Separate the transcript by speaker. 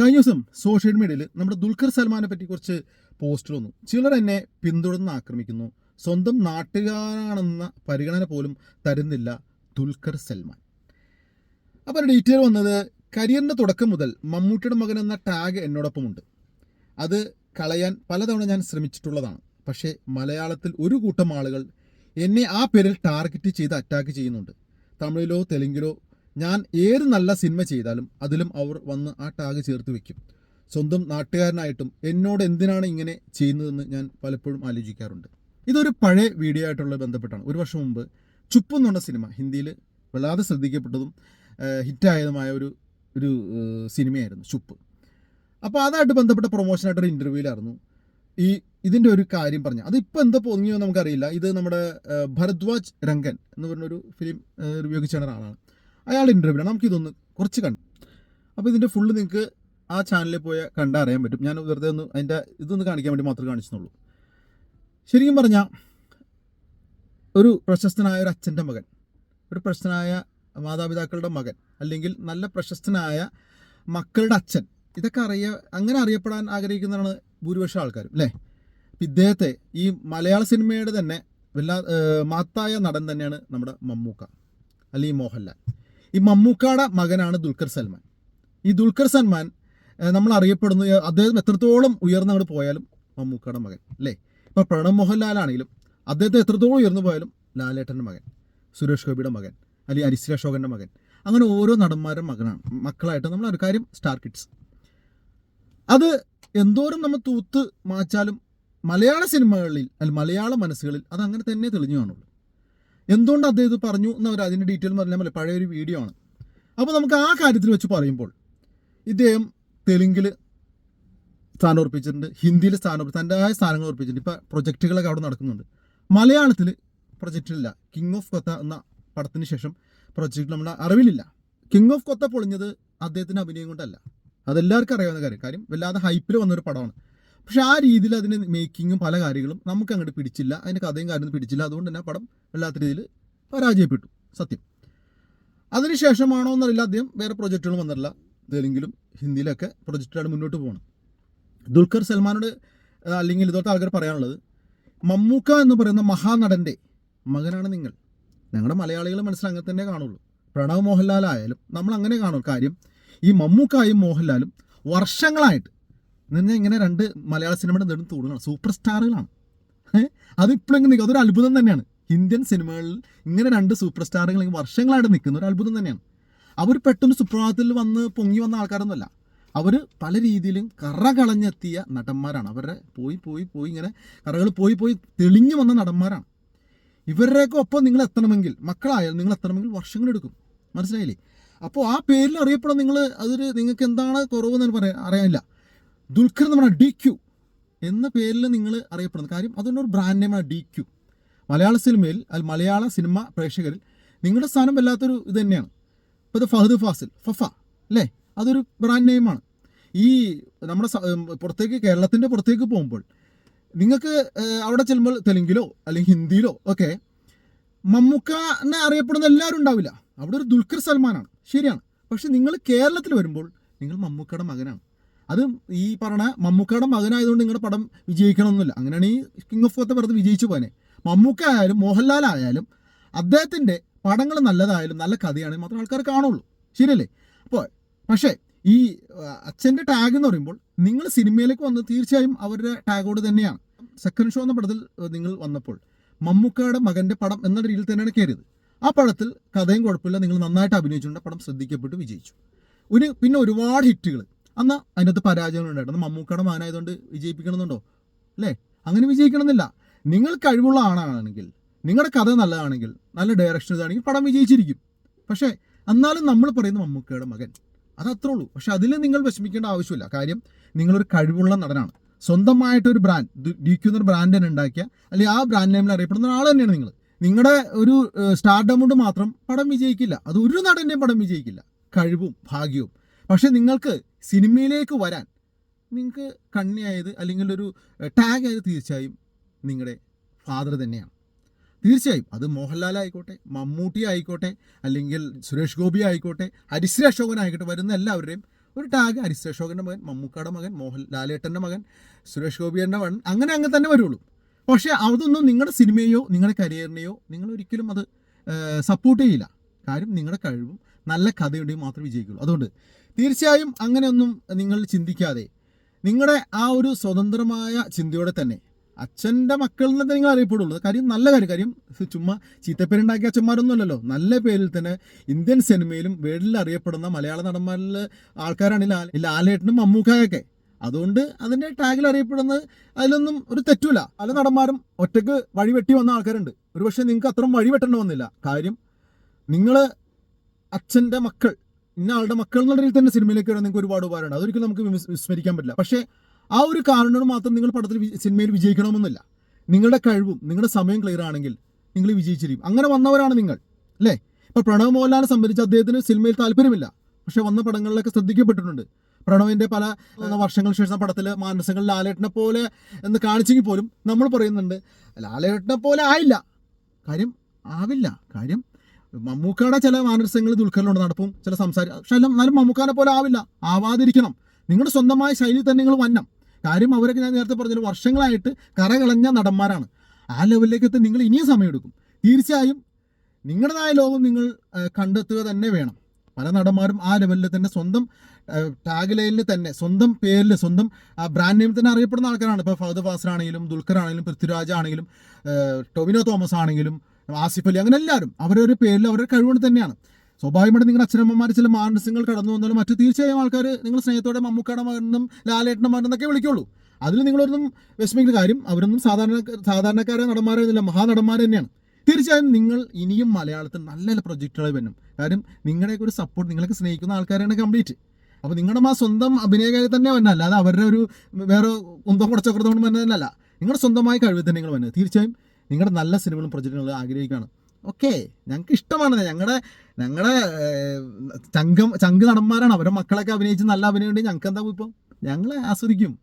Speaker 1: കഴിഞ്ഞ ദിവസം സോഷ്യൽ മീഡിയയിൽ നമ്മുടെ ദുൽഖർ സൽമാനെ പറ്റി കുറച്ച് പോസ്റ്റ് വന്നു. ചിലർ എന്നെ പിന്തുടർന്ന് ആക്രമിക്കുന്നു. സ്വന്തം നാട്ടുകാരാണെന്ന പരിഗണന പോലും തരുന്നില്ല ദുൽഖർ സൽമാൻ. അപ്പോൾ ഡീറ്റെയിൽ വന്നത് കരിയറിന്റെ തുടക്കം മുതൽ മമ്മൂട്ടിയുടെ മകൻ എന്ന ടാഗ് എന്നോടൊപ്പമുണ്ട്. അത് കളയാൻ പലതവണ ഞാൻ ശ്രമിച്ചിട്ടുള്ളതാണ്. പക്ഷേ മലയാളത്തിൽ ഒരു കൂട്ടം ആളുകൾ എന്നെ ആ പേരിൽ ടാർഗറ്റ് ചെയ്ത് അറ്റാക്ക് ചെയ്യുന്നുണ്ട്. തമിഴിലോ തെലുങ്കിലോ ഞാൻ ഏത് നല്ല സിനിമ ചെയ്താലും അതിലും അവർ വന്ന് ആ ടാഗ് ചേർത്ത് വെക്കും. സ്വന്തം നാട്ടുകാരനായിട്ടും എന്നോട് എന്തിനാണ് ഇങ്ങനെ ചെയ്യുന്നതെന്ന് ഞാൻ പലപ്പോഴും ആലോചിക്കാറുണ്ട്. ഇതൊരു പഴയ വീഡിയോ ആയിട്ടുള്ള ബന്ധപ്പെട്ടാണ്. ഒരു വർഷം മുമ്പ് ചുപ്പ് എന്ന് പറഞ്ഞ സിനിമ ഹിന്ദിയിൽ വല്ലാതെ ശ്രദ്ധിക്കപ്പെട്ടതും ഹിറ്റായതുമായ ഒരു ഒരു സിനിമയായിരുന്നു ചുപ്പ്. അപ്പോൾ അതായിട്ട് ബന്ധപ്പെട്ട പ്രൊമോഷനായിട്ടൊരു ഇന്റർവ്യൂവിലായിരുന്നു ഈ ഇതിന്റെ ഒരു കാര്യം പറഞ്ഞു അതിപ്പോൾ എന്താ പൊങ്ങിയോ നമുക്കറിയില്ല. ഇത് നമ്മുടെ ഭരദ്വാജ് രംഗൻ എന്ന് പറഞ്ഞൊരു ഫിലിം റിവ്യൂ ചെയ്യുന്ന ഒരാളാണ്. അയാളുടെ ഇന്റർവ്യൂ നമുക്കിതൊന്ന് കുറച്ച് കണ്ടു അപ്പോൾ ഇതിന്റെ ഫുള്ള് നിങ്ങൾക്ക് ആ ചാനലിൽ പോയ കണ്ടറിയാൻ പറ്റും. ഞാൻ വെറുതെ ഒന്ന് അതിന്റെ ഇതൊന്ന് കാണിക്കാൻ വേണ്ടി മാത്രമേ കാണിച്ചുള്ളൂ ശരിക്കും പറഞ്ഞാൽ ഒരു പ്രശസ്തനായ ഒരു അച്ഛന്റെ മകൻ ഒരു പ്രശസ്തനായ മാതാപിതാക്കളുടെ മകൻ അല്ലെങ്കിൽ നല്ല പ്രശസ്തനായ മക്കളുടെ അച്ഛൻ ഇതൊക്കെ അറിയ അങ്ങനെ അറിയപ്പെടാൻ ആഗ്രഹിക്കുന്നതാണ് ഭൂരിപക്ഷം ആൾക്കാരും അല്ലേ? ഇദ്ദേഹത്തെ ഈ മലയാള സിനിമയുടെ തന്നെ വല്ലാ മാത്തായ നടൻ തന്നെയാണ് നമ്മുടെ മമ്മൂക്ക അല്ലെങ്കിൽ മോഹൻലാൽ. ഈ മമ്മൂക്കാടെ മകനാണ് ദുൽഖർ സൽമാൻ. ഈ ദുൽഖർ സൽമാൻ നമ്മൾ അറിയപ്പെടുന്നു അദ്ദേഹം എത്രത്തോളം ഉയർന്നങ്ങോട്ട് പോയാലും മമ്മൂക്കയുടെ മകൻ അല്ലേ? ഇപ്പോൾ പ്രണവ് മോഹൻലാലാണെങ്കിലും അദ്ദേഹത്തെ എത്രത്തോളം ഉയർന്നു പോയാലും ലാലേട്ടന്റെ മകൻ സുരേഷ് ഗോപിയുടെ മകൻ അല്ലെങ്കിൽ അരിശ്രീ അശോകന്റെ മകൻ. അങ്ങനെ ഓരോ നടന്മാരുടെ മകനാണ് മക്കളായിട്ട് നമ്മൾ ഒരു കാര്യം സ്റ്റാർ കിഡ്സ്. അത് എന്തോരം നമ്മൾ തൂത്ത് മാച്ചാലും മലയാള സിനിമകളിൽ അല്ലെങ്കിൽ മലയാള മനസ്സുകളിൽ അത് അങ്ങനെ തന്നെ തെളിഞ്ഞു കാണുള്ളൂ. എന്തുകൊണ്ട് അദ്ദേഹം ഇത് പറഞ്ഞു എന്നവർ അതിന്റെ ഡീറ്റെയിൽ പറഞ്ഞാൽ മതി. പഴയ ഒരു വീഡിയോ ആണ്. അപ്പോൾ നമുക്ക് ആ കാര്യത്തിൽ വെച്ച് പറയുമ്പോൾ ഇദ്ദേഹം തെലുങ്കിൽ സ്ഥാനം ഉറപ്പിച്ചിട്ടുണ്ട് ഹിന്ദിയിൽ സ്ഥാനം തന്റെതായ സ്ഥാനങ്ങൾ ഉറപ്പിച്ചിട്ടുണ്ട്. ഇപ്പോൾ പ്രൊജക്റ്റുകളൊക്കെ അവിടെ നടക്കുന്നുണ്ട്. മലയാളത്തിൽ പ്രൊജക്റ്റിലില്ല കിങ് ഓഫ് കൊത്ത എന്ന പടത്തിന് ശേഷം പ്രൊജക്റ്റ് നമ്മുടെ അറിവിലില്ല. കിങ് ഓഫ് കൊത്ത പൊളിഞ്ഞത് അദ്ദേഹത്തിന്റെ അഭിനയം കൊണ്ടല്ല. അതെല്ലാവർക്കും അറിയാവുന്ന കാര്യം. കാര്യം വല്ലാതെ ഹൈപ്പിൽ വന്നൊരു പടമാണ്. പക്ഷെ ആ രീതിയിൽ അതിന് മേക്കിങ്ങും പല കാര്യങ്ങളും നമുക്ക് അങ്ങോട്ട് പിടിച്ചില്ല. അതിന്റെ കഥയും കാര്യമൊന്നും പിടിച്ചില്ല. അതുകൊണ്ട് തന്നെ പടം വല്ലാത്ത രീതിയിൽ പരാജയപ്പെട്ടു. സത്യം. അതിനുശേഷമാണോ എന്നറിയില്ല. അദ്ദേഹം വേറെ പ്രൊജക്റ്റുകളും വന്നിട്ടില്ല. തെലുങ്കിലും ഹിന്ദിയിലൊക്കെ പ്രൊജക്റ്റുകൾ മുന്നോട്ട് പോകണം ദുൽഖർ സൽമാനോട് അല്ലെങ്കിൽ ഇതോട്ട് ആൾക്കാർ പറയാനുള്ളത് മമ്മൂക്ക എന്ന് പറയുന്ന മഹാനടന്റെ മകനാണ് നിങ്ങൾ. ഞങ്ങളുടെ മലയാളികൾ മനസ്സിൽ അങ്ങനെ തന്നെ കാണുള്ളൂ. പ്രണവ് മോഹൻലാൽ ആയാലും നമ്മൾ അങ്ങനെ കാണുള്ളൂ കാര്യം ഈ മമ്മൂക്കായും മോഹൻലാലും വർഷങ്ങളായിട്ട് നിന്ന് ഇങ്ങനെ രണ്ട് മലയാള സിനിമയുടെ നെടും തൂണുകളാണ്. സൂപ്പർ സ്റ്റാറുകളാണ് അതിപ്പോഴും ഇങ്ങനെ നിൽക്കും അതൊരു അത്ഭുതം തന്നെയാണ്. ഇന്ത്യൻ സിനിമകളിൽ ഇങ്ങനെ രണ്ട് സൂപ്പർ സ്റ്റാറുകൾ വർഷങ്ങളായിട്ട് നിൽക്കുന്ന ഒരു അത്ഭുതം തന്നെയാണ്. അവർ പെട്ടെന്ന് സുപ്രഭാതത്തിൽ വന്ന് പൊങ്ങി വന്ന ആൾക്കാരൊന്നുമല്ല. അവർ പല രീതിയിലും കറ കളഞ്ഞെത്തിയ നടന്മാരാണ്. അവരുടെ പോയി പോയി പോയി ഇങ്ങനെ കറകൾ പോയി പോയി തെളിഞ്ഞു വന്ന നടന്മാരാണ്. ഇവരുടെയൊക്കെ ഒപ്പം നിങ്ങൾ എത്തണമെങ്കിൽ മക്കളായാലും നിങ്ങൾ എത്തണമെങ്കിൽ വർഷങ്ങളെടുക്കും മനസ്സിലായില്ലേ? അപ്പോൾ ആ പേരിൽ അറിയപ്പെടാൻ നിങ്ങൾ അതൊരു നിങ്ങൾക്ക് എന്താണ് കുറവെന്ന് പറയാൻ അറിയാനില്ല. ദുൽഖർ എന്ന് പറഞ്ഞാൽ ഡി ക്യു എന്ന പേരിൽ നിങ്ങൾ അറിയപ്പെടുന്നത്. കാര്യം അതൊന്നും ഒരു ബ്രാൻഡ് നെയിമാണ് ഡി ക്യു മലയാള സിനിമയിൽ അല്ല മലയാള സിനിമ പ്രേക്ഷകരിൽ നിങ്ങളുടെ സ്ഥാനം വല്ലാത്തൊരു ഇത് തന്നെയാണ്. ഇപ്പോൾ ഇത് ഫഹദ് ഫാസിൽ ഫഫ അല്ലേ? അതൊരു ബ്രാൻഡ് നെയിമാണ് ഈ നമ്മുടെ പുറത്തേക്ക് കേരളത്തിന്റെ പുറത്തേക്ക് പോകുമ്പോൾ നിങ്ങൾക്ക് അവിടെ ചെല്ലുമ്പോൾ തെലുങ്കിലോ അല്ലെങ്കിൽ ഹിന്ദിയിലോ ഒക്കെ മമ്മൂക്കനെ അറിയപ്പെടുന്ന എല്ലാവരും ഉണ്ടാവില്ല. അവിടെ ഒരു ദുൽഖർ സൽമാനാണ്. ശരിയാണ്. പക്ഷെ നിങ്ങൾ കേരളത്തിൽ വരുമ്പോൾ നിങ്ങൾ മമ്മൂക്കയുടെ മകനാണ്. അത് ഈ പറഞ്ഞ മമ്മൂക്കയുടെ മകനായതുകൊണ്ട് നിങ്ങളുടെ പടം വിജയിക്കണമെന്നില്ല അങ്ങനെയാണ് ഈ കിങ് ഓഫ് കോത്ത പറഞ്ഞത് വിജയിച്ചു പോനെ മമ്മൂക്ക ആയാലും മോഹൻലാൽ ആയാലും അദ്ദേഹത്തിന്റെ പടങ്ങൾ നല്ലതായാലും നല്ല കഥയാണെങ്കിൽ മാത്രമേ ആൾക്കാർ കാണുള്ളൂ. ശരിയല്ലേ? അപ്പോൾ പക്ഷേ ഈ അച്ഛന്റെ ടാഗ് എന്ന് പറയുമ്പോൾ നിങ്ങൾ സിനിമയിലേക്ക് വന്ന് തീർച്ചയായും അവരുടെ ടാഗോട് തന്നെയാണ്. സെക്കൻഡ് ഷോ എന്ന പടത്തിൽ നിങ്ങൾ വന്നപ്പോൾ മമ്മൂക്കയുടെ മകന്റെ പടം എന്ന രീതിയിൽ തന്നെയാണ് കയറിയത്. ആ പടത്തിൽ കഥയും കുഴപ്പമില്ല നിങ്ങൾ നന്നായിട്ട് അഭിനയിച്ചുകൊണ്ട് പടം ശ്രദ്ധിക്കപ്പെട്ട് വിജയിച്ചു. ഒരു പിന്നെ ഒരുപാട് ഹിറ്റുകൾ അന്ന് അതിനകത്ത് പരാജയങ്ങൾ ഉണ്ടായിരുന്നു മമ്മൂക്കയുടെ മാനായതുകൊണ്ട് വിജയിപ്പിക്കണമെന്നുണ്ടോ? അല്ലേ? അങ്ങനെ വിജയിക്കണമെന്നില്ല. നിങ്ങൾ കഴിവുള്ള ആളാണെങ്കിൽ നിങ്ങളുടെ കഥ നല്ലതാണെങ്കിൽ നല്ല ഡയറക്ഷൻ ഇതാണെങ്കിൽ പടം വിജയിച്ചിരിക്കും. പക്ഷേ എന്നാലും നമ്മൾ പറയുന്ന മമ്മൂക്കയുടെ മകൻ അത് അത്രേ ഉള്ളൂ. പക്ഷെ അതിൽ നിങ്ങൾ വിഷമിക്കേണ്ട ആവശ്യമില്ല. കാര്യം നിങ്ങളൊരു കഴിവുള്ള നടനാണ്. സ്വന്തമായിട്ടൊരു ബ്രാൻഡ് ഡി ക്യൂ എന്നൊരു ബ്രാൻഡ് തന്നെ ഉണ്ടാക്കിയ അല്ലെങ്കിൽ ആ ബ്രാൻഡ് നെയിമിൽ അറിയപ്പെടുന്ന ആൾ തന്നെയാണ് നിങ്ങൾ. നിങ്ങളുടെ ഒരു സ്റ്റാർഡം കൊണ്ട് മാത്രം പടം വിജയിക്കില്ല. അത് ഒരു നടന്റെയും പടം വിജയിക്കില്ല. കഴിവും ഭാഗ്യവും പക്ഷെ നിങ്ങൾക്ക് സിനിമയിലേക്ക് വരാൻ നിങ്ങൾക്ക് കണ്ണിയായത് അല്ലെങ്കിൽ ഒരു ടാഗ് ആയത് തീർച്ചയായും നിങ്ങളുടെ ഫാദർ തന്നെയാണ്. തീർച്ചയായും അത് മോഹൻലാൽ ആയിക്കോട്ടെ മമ്മൂട്ടി ആയിക്കോട്ടെ അല്ലെങ്കിൽ സുരേഷ് ഗോപി ആയിക്കോട്ടെ ഹരിശ്രീ അശോകൻ ആയിക്കോട്ടെ വരുന്ന എല്ലാവരുടെയും ഒരു ടാഗ് ഹരിശ്രീ അശോകന്റെ മകൻ മമ്മൂക്കാടെ മകൻ മോഹൻലാലേട്ടന്റെ മകൻ സുരേഷ് ഗോപിയുടെ മകൻ അങ്ങനെ അങ്ങനെ തന്നെ വരുള്ളൂ. പക്ഷേ അതൊന്നും നിങ്ങളുടെ സിനിമയോ നിങ്ങളുടെ കരിയറിനെയോ നിങ്ങൾ ഒരിക്കലും അത് സപ്പോർട്ട് ചെയ്യില്ല. കാര്യം നിങ്ങളുടെ കഴിവും നല്ല കഥയുണ്ടെങ്കിൽ മാത്രമേ വിജയിക്കുള്ളൂ. അതുകൊണ്ട് തീർച്ചയായും അങ്ങനെയൊന്നും നിങ്ങൾ ചിന്തിക്കാതെ നിങ്ങളുടെ ആ ഒരു സ്വതന്ത്രമായ ചിന്തയോടെ തന്നെ അച്ഛന്റെ മക്കളിൽ നിന്ന് നിങ്ങൾ അറിയപ്പെടുള്ളൂ. കാര്യം നല്ല കാര്യം കാര്യം ചുമ്മാ ചീത്തപ്പേരുണ്ടാക്കിയ അച്ഛന്മാരൊന്നുമല്ലല്ലോ. നല്ല പേരിൽ തന്നെ ഇന്ത്യൻ സിനിമയിലും വേൾഡിൽ അറിയപ്പെടുന്ന മലയാള നടന്മാരിൽ ആൾക്കാരാണ് ലാലേട്ടനും മമ്മൂക്കായൊക്കെ. അതുകൊണ്ട് അതിന്റെ ടാഗിൽ അറിയപ്പെടുന്നത് അതിലൊന്നും ഒരു തെറ്റുമില്ല. പല നടന്മാരും ഒറ്റയ്ക്ക് വഴി വെട്ടി വന്ന ആൾക്കാരുണ്ട്. ഒരുപക്ഷെ നിങ്ങൾക്ക് അത്രയും വഴി വന്നില്ല. കാര്യം നിങ്ങൾ അച്ഛന്റെ മക്കൾ ഇന്ന ആളുടെ മക്കൾ എന്നുള്ള രീതിയിൽ തന്നെ സിനിമയിലേക്ക് വരാൻ നിങ്ങൾക്ക് ഒരുപാട് ഉപകാരമുണ്ട്. അതൊരിക്കലും നമുക്ക് വിസ്മരിക്കാൻ പറ്റില്ല. പക്ഷേ ആ ഒരു കാരണം മാത്രം നിങ്ങൾ പടത്തിൽ സിനിമയിൽ വിജയിക്കണമെന്നില്ല. നിങ്ങളുടെ കഴിവും നിങ്ങളുടെ സമയം ക്ലിയർ ആണെങ്കിൽ നിങ്ങൾ വിജയിച്ചിരിക്കും. അങ്ങനെ വന്നവരാണ് നിങ്ങൾ അല്ലേ? ഇപ്പോൾ പ്രണവ് മോഹൻലാലിനെ സംബന്ധിച്ച് അദ്ദേഹത്തിന് സിനിമയിൽ താല്പര്യമില്ല. പക്ഷെ വന്ന പടങ്ങളിലൊക്കെ ശ്രദ്ധിക്കപ്പെട്ടിട്ടുണ്ട്. പ്രണവിന്റെ പല വർഷങ്ങൾ വർഷങ്ങൾക്ക് ശേഷം പടത്തിൽ മാനസങ്ങൾ ലാലേട്ടനെ പോലെ എന്ന് കാണിച്ചെങ്കിൽ പോലും നമ്മൾ പറയുന്നുണ്ട് ലാലേട്ടനെ പോലെ ആയില്ല. കാര്യം ആവില്ല. കാര്യം മമ്മൂക്കയുടെ ചില മാനസങ്ങൾ ദുൽഖറിലുണ്ട്. നടപ്പും ചില സംസാരം പക്ഷെ എല്ലാം എന്നാലും മമ്മൂക്കാനെ പോലെ ആവില്ല. ആവാതിരിക്കണം. നിങ്ങളുടെ സ്വന്തമായ ശൈലി തന്നെ നിങ്ങൾ വന്നം. കാര്യം അവരൊക്കെ ഞാൻ നേരത്തെ പറഞ്ഞത് വർഷങ്ങളായിട്ട് കറകളഞ്ഞ നടന്മാരാണ്. ആ ലെവലിലേക്ക് എത്താൻ നിങ്ങൾ ഇനിയും സമയമെടുക്കും. തീർച്ചയായും നിങ്ങളുടേതായ ലോകം നിങ്ങൾ കണ്ടെത്തുക തന്നെ വേണം. പല നടന്മാരും ആ ലെവലിൽ തന്നെ സ്വന്തം ടാഗ് ലൈനിൽ തന്നെ സ്വന്തം പേരിൽ സ്വന്തം ബ്രാൻഡ് നെയിമിൽ തന്നെ അറിയപ്പെടുന്ന ആൾക്കാരാണ്. ഇപ്പോൾ ഫഹദ് ഫാസർ ആണെങ്കിലും ദുൽഖർ ആണെങ്കിലും പൃഥ്വിരാജ് ആണെങ്കിലും ടൊവിനോ തോമസ് ആണെങ്കിലും ആസിഫ് അലി അങ്ങനെ എല്ലാവരും അവരവരുടെ പേരിൽ അവരുടെ കഴിവുകൾ തന്നെയാണ്. സ്വാഭാവികമായിട്ട് നിങ്ങളുടെ അച്ഛനമ്മമാർ ചില മാനസങ്ങൾ കടന്നു വന്നാലും മറ്റു തീർച്ചയായും ആൾക്കാർ നിങ്ങൾ സ്നേഹത്തോടെ മമ്മൂക്കയുടെ മകനും ലാലേട്ടന്റെ മകനെന്നൊക്കെ വിളിക്കുള്ളൂ. അതിൽ നിങ്ങളൊന്നും വിഷമിക്കുന്ന കാര്യം അവരൊന്നും സാധാരണ സാധാരണക്കാരെ ഇല്ല മഹാനടന്മാർ തന്നെയാണ്. തീർച്ചയായും നിങ്ങൾ ഇനിയും മലയാളത്തിൽ നല്ല നല്ല പ്രൊജക്റ്റുകൾ വരും കാര്യം നിങ്ങളുടെയൊക്കെ ഒരു സപ്പോർട്ട് നിങ്ങളൊക്കെ സ്നേഹിക്കുന്ന ആൾക്കാരാണ് കംപ്ലീറ്റ് അപ്പോൾ നിങ്ങളുടെ ആ സ്വന്തം അഭിനയകാരി തന്നെ വന്ന അല്ലാതെ അവരുടെ ഒരു വേറെ കുന്തം കുടച്ചക്രത തന്നെ വന്നതല്ല നിങ്ങളുടെ സ്വന്തമായ കഴിവ് തന്നെ നിങ്ങൾ വന്നത് തീർച്ചയായും നിങ്ങളുടെ നല്ല സിനിമകളും പ്രൊജക്റ്റുകളും ആഗ്രഹിക്കുകയാണ്. ഓക്കെ ഞങ്ങൾക്ക് ഇഷ്ടമാണ്. ഞങ്ങളുടെ ഞങ്ങളുടെ ചങ്കം ചങ്ക് നടന്മാരാണ്. അവരുടെ മക്കളൊക്കെ അഭിനയിച്ച് നല്ല അഭിനയം ഉണ്ടെങ്കിൽ ഞങ്ങൾക്ക് എന്താ ഇപ്പം ഞങ്ങളെ ആസ്വദിക്കും.